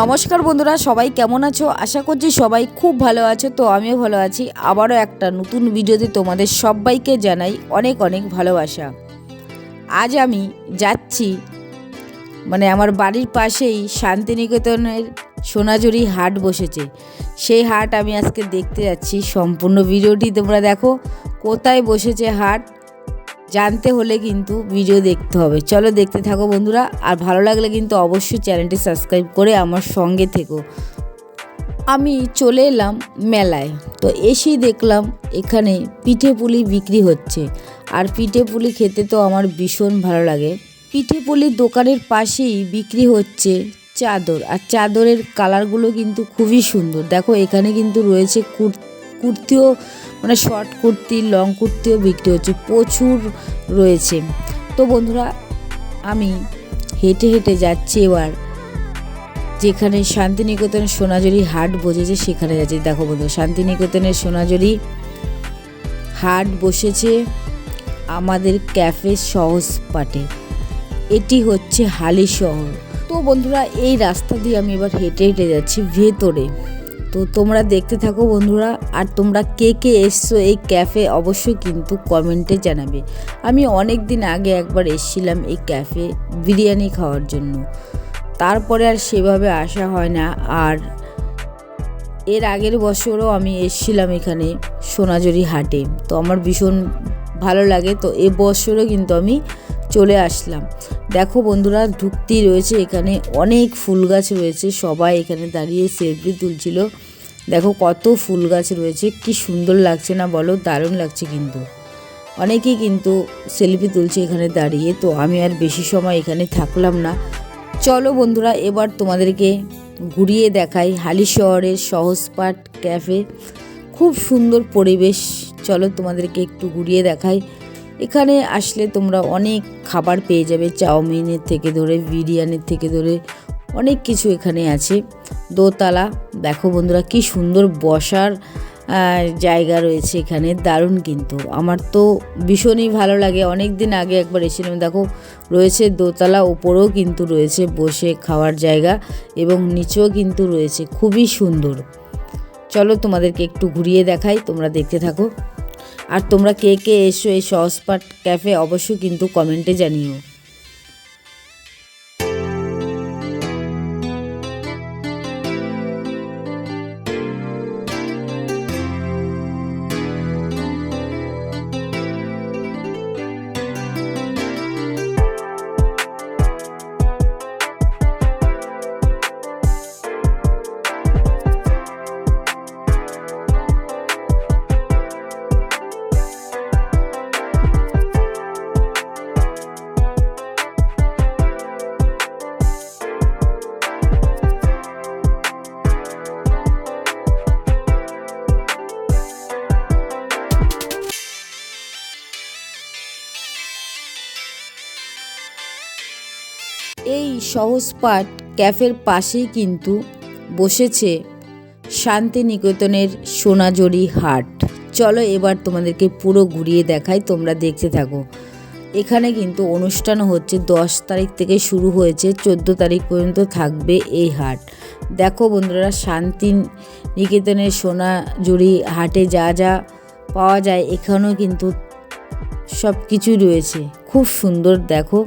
নমস্কার বন্ধুরা, সবাই কেমন আছো? আশা করছি সবাই খুব ভালো আছো, তো আমিও ভালো আছি। আবারও একটা নতুন ভিডিওতে তোমাদের সবাইকে জানাই অনেক অনেক ভালোবাসা। আজ আমি যাচ্ছি মানে আমার বাড়ির পাশেই শান্তিনিকেতনের সোনাঝুরি হাট বসেছে। সেই হাট আমি আজকে দেখতে যাচ্ছি, সম্পূর্ণ ভিডিওটি তোমরা দেখো, কোথায় বসেছে হাট জানতে হলে কিন্তু ভিডিও দেখতে হবে। চলো দেখতে থাকো বন্ধুরা। আর ভালো লাগলে কিন্তু অবশ্যই চ্যানেলটি সাবস্ক্রাইব করে আমার সঙ্গে থেকো। আমি চলে এলাম মেলায়। তো এসেই দেখলাম এখানে পিঠে পুলি বিক্রি হচ্ছে। আর পিঠে পুলি খেতে তো আমার ভীষণ ভালো লাগে। পিঠে পুলির দোকানের পাশেই বিক্রি হচ্ছে চাদর। আর চাদরের কালারগুলো কিন্তু খুবই সুন্দর। দেখো এখানে কিন্তু রয়েছে কুর কুর্তিও মানে শর্ট কুর্তি লং কুর্তিও বিক্রি হচ্ছে, প্রচুর রয়েছে। তো বন্ধুরা, আমি হেঁটে হেঁটে যাচ্ছি এবার, যেখানে শান্তিনিকেতনের সোনাঝুরি হাট বসেছে, সেখানে যাচ্ছি। দেখো বন্ধু শান্তিনিকেতনের সোনাঝুরি হাট বসেছে আমাদের ক্যাফে সহজ পাটে। এটি হচ্ছে হালি শহর। তো বন্ধুরা, এই রাস্তা দিয়ে আমি এবার হেঁটে হেঁটে যাচ্ছি ভেতরে। তো তোমরা দেখতে থাকো বন্ধুরা, আর তোমরা কে কে এসছো এই ক্যাফে অবশ্যই কিন্তু কমেন্টে জানাবে। আমি অনেক দিন আগে একবার এসেছিলাম এই ক্যাফে বিরিয়ানি খাওয়ার জন্য। তারপরে আর সেভাবে আসা হয় না, আর এর আগের বছরও আমি এসেছিলাম এখানে সোনাঝুরি হাটে। তো আমার ভীষণ ভালো লাগে, তো এ বছরও কিন্তু আমি চলে আসলাম। দেখো বন্ধুরা ঢুকতেই রয়েছে এখানে, অনেক ফুল গাছ রয়েছে, সবাই এখানে দাঁড়িয়ে সেলফি তুলছিল। দেখো কত ফুল গাছ রয়েছে, কি সুন্দর লাগছে না বলো, দারুণ লাগছে কিন্তু। অনেকেই কিন্তু সেলফি তুলছে এখানে দাঁড়িয়ে, তো আমি আর বেশি সময় এখানে থাকলাম না। চলো বন্ধুরা, এবার তোমাদেরকে ঘুরিয়ে দেখাই হালি শহরের সহজপাট ক্যাফে খুব সুন্দর পরিবেশ, চলো তোমাদেরকে একটু ঘুরিয়ে দেখাই। এখানে আসলে তোমরা অনেক খাবার পেয়ে যাবে, চাউমিনের থেকে ধরে, বিরিয়ানির থেকে ধরে অনেক কিছু এখানে আছে। দোতলা, দেখো বন্ধুরা কি সুন্দর বসার জায়গা রয়েছে এখানে, দারুণ কিন্তু। আমার তো ভীষণই ভালো লাগে। অনেক দিন আগে একবার এসেছিলাম, দেখো, রয়েছে দোতলা, ওপরেও কিন্তু রয়েছে বসে খাওয়ার জায়গা এবং নিচেও কিন্তু রয়েছে, খুবই সুন্দর। চলো তোমাদেরকে একটু ঘুরিয়ে দেখাই, তোমরা দেখতে থাকো। আর তোমরা কে কে এসো এই সহজপাট ক্যাফে, অবশ্যই কিন্তু কমেন্টে জানিও। এই সহজপাঠ ক্যাফের পাশেই কিন্তু বসেছে শান্তিনিকেতনের সোনাঝুরি হাট। চলো এবার তোমাদেরকে পুরো ঘুরিয়ে দেখাই, তোমরা দেখতে থাকো। এখানে কিন্তু অনুষ্ঠান হচ্ছে, দশ তারিখ থেকে শুরু হয়েছে, চোদ্দ তারিখ পর্যন্ত থাকবে এই হাট। দেখো বন্ধুরা শান্তি নিকেতনের সোনাঝুরি হাটে যা যা পাওয়া যায়, এখানেও কিন্তু সব কিছুই রয়েছে। খুব সুন্দর, দেখো।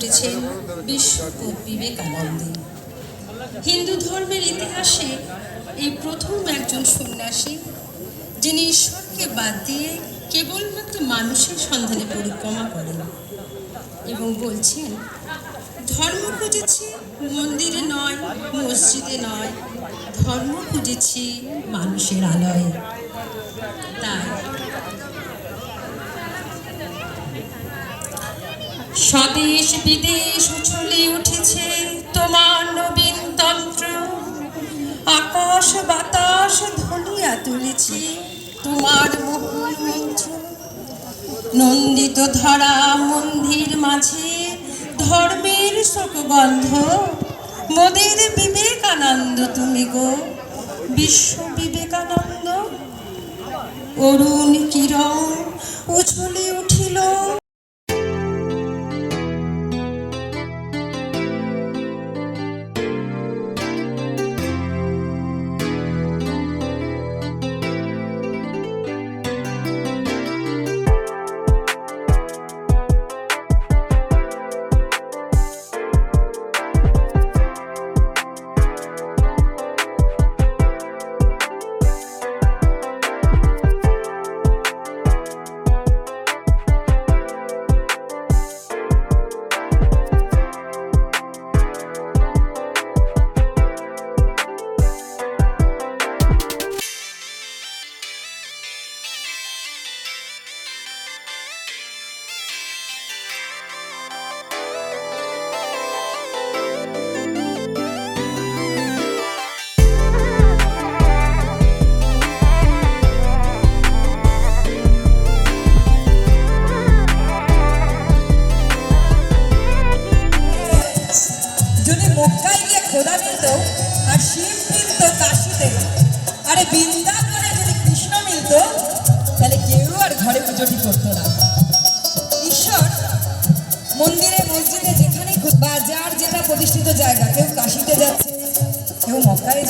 উঠেছেন বিশ্বকোপ বিবেকানন্দে। হিন্দু ধর্মের ইতিহাসে এই প্রথম একজন সন্ন্যাসী, যিনি ঈশ্বরকে বাদ দিয়ে কেবলমাত্র মানুষের সন্ধানে পরিক্রমা করেন এবং বলছেন, ধর্ম খুঁজেছি, মন্দিরে নয়, মসজিদে নয়, ধর্ম খুঁজেছি মানুষের আলয়ে। তাই স্বদেশ বিদেশ উছলে উঠেছে তোমার নবীন তন্ত্র। আকাশ বাতাস ধনিয়া তুলেছে তোমার মহুল মন্ত্র নন্দিত ধরা মন্দির মাঝে ধর্মের শোকগন্ধ মোদের বিবেকানন্দ তুমি গো, বিশ্ব বিবেকানন্দ। অরুণ কিরণ উছলে উঠিল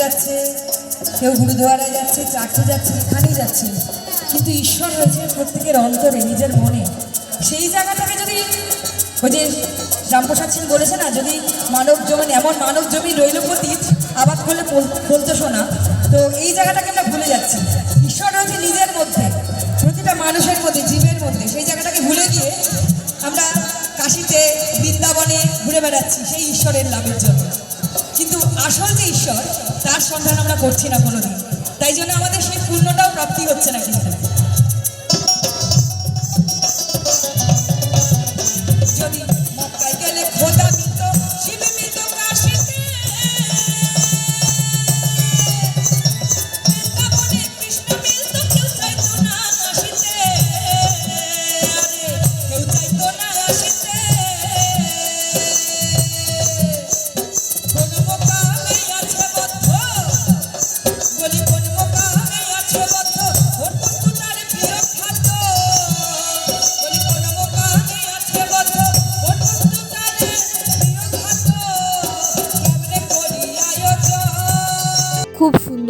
যাচ্ছে কেউ গুরুদুয়ারায় যাচ্ছে, চার্চে যাচ্ছে যেখানেই যাচ্ছে। কিন্তু ঈশ্বর রয়েছে প্রত্যেকের অন্তরে, নিজের মনে। সেই জায়গাটাকে যদি ওই যে রামপ্রসাদ সিং বলেছে না, যদি মানব জমিন এমন মানব জমি রইল পতীত, আবাদ করলে ফলতো শোনা তো এই জায়গাটাকে আমরা ভুলে যাচ্ছি। ঈশ্বর রয়েছে নিজের মধ্যে, প্রতিটা মানুষের মধ্যে, জীবের মধ্যে। সেই জায়গাটাকে ভুলে গিয়ে আমরা কাশিতে, বৃন্দাবনে ঘুরে বেড়াচ্ছি সেই ঈশ্বরের লাভের জন্য। কিন্তু আসল যে ঈশ্বর তার সন্ধান আমরা করছি না কোনোদিন। তাই জন্য আমাদের সেই পূর্ণটাও প্রাপ্তি হচ্ছে না কিন্তু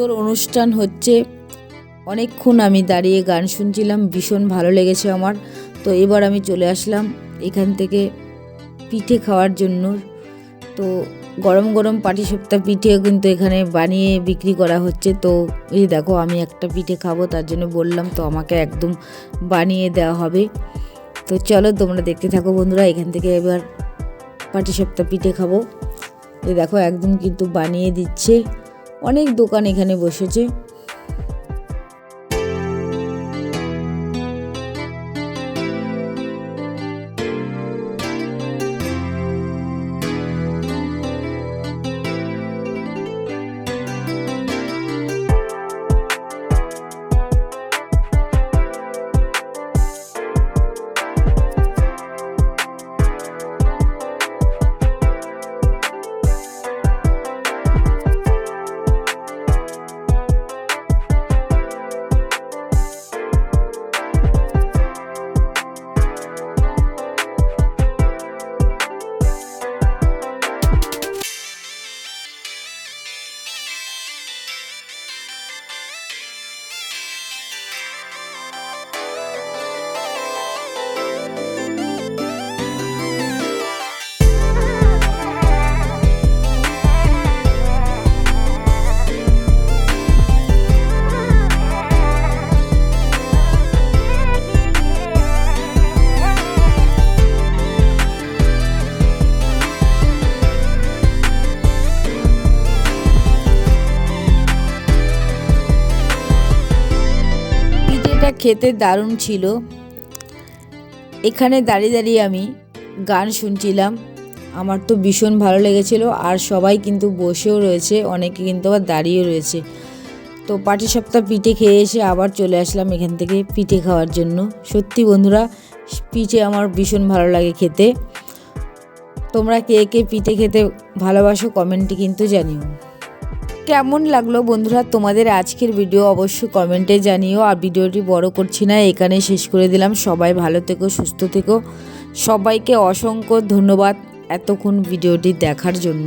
সুন্দর অনুষ্ঠান হচ্ছে। অনেকক্ষণ আমি দাঁড়িয়ে গান শুনছিলাম, ভীষণ ভালো লেগেছে আমার। তো এবার আমি চলে আসলাম এখান থেকে পিঠে খাওয়ার জন্য। তো গরম গরম পাটি সপ্তাহ পিঠে কিন্তু এখানে বানিয়ে বিক্রি করা হচ্ছে। তো এই দেখো, আমি একটা পিঠে খাব, তার জন্য বললাম, তো আমাকে একদম বানিয়ে দেওয়া হবে। তো চলো, তোমরা দেখতে থাকো বন্ধুরা, এখান থেকে এবার পাটি সপ্তাহ পিঠে খাব। এই দেখো, একদম কিন্তু বানিয়ে দিচ্ছে। অনেক দোকান এখানে বসেছে। খেতে দারুণ ছিল। এখানে দাঁড়িয়ে দাঁড়িয়ে আমি গান শুনছিলাম। আমার তো ভীষণ ভালো লেগেছিল আর সবাই কিন্তু বসেও রয়েছে, অনেকে কিন্তু আবার দাঁড়িয়ে রয়েছে। তো পাটি সপ্তাহ পিঠে খেয়ে এসে আবার চলে আসলাম এখান থেকে পিঠে খাওয়ার জন্য। সত্যি বন্ধুরা, পিঠে আমার ভীষণ ভালো লাগে খেতে। তোমরা কে কে পিঠে খেতে ভালোবাসো কমেন্টে কিন্তু জানিও। কেমন লাগল বন্ধুরা? তোমাদের আজকের ভিডিও অবশ্যই কমেন্টে জানিও। আর ভিডিওটি বড় করছি না, এখানে শেষ করে দিলাম। সবাই ভালো থেকো, সুস্থ থেকো। সবাইকে অসংখ্য ধন্যবাদ এতক্ষণ ভিডিওটি দেখার জন্য।